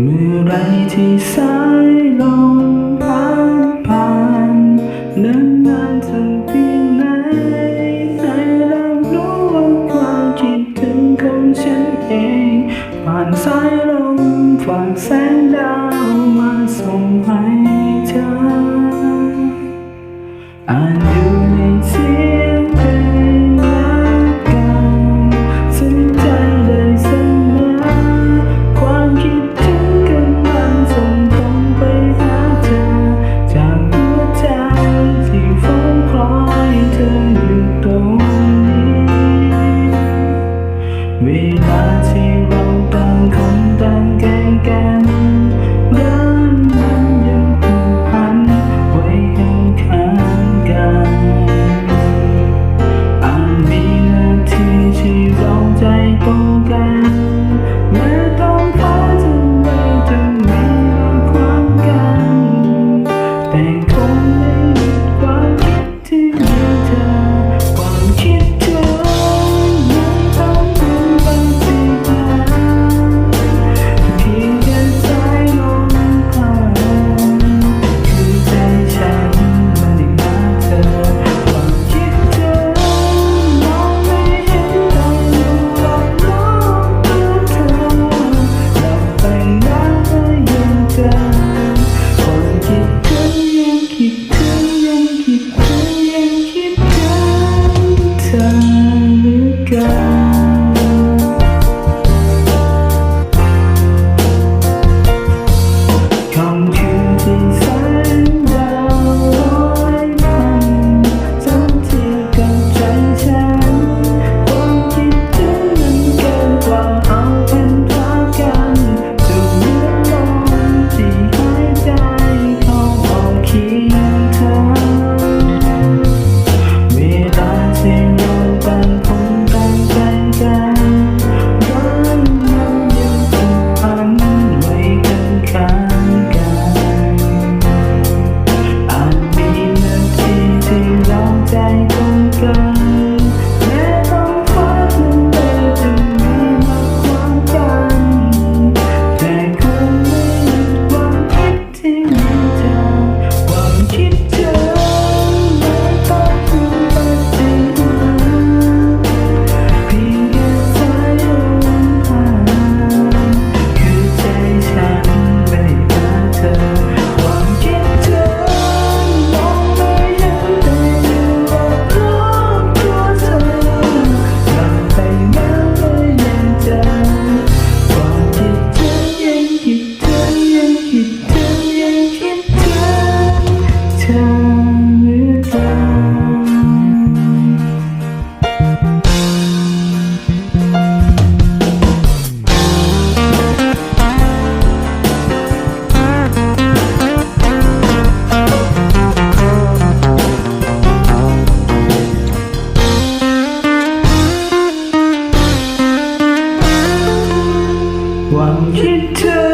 เมื่อไรที่สายลมพัดผ่านนานนานสักเพียงไหนให้รับรู้ว่าความคิดถึงของฉันเอง ผ่านสายลมฝากแสงดาวมาส่งให้เธอ One, two, three.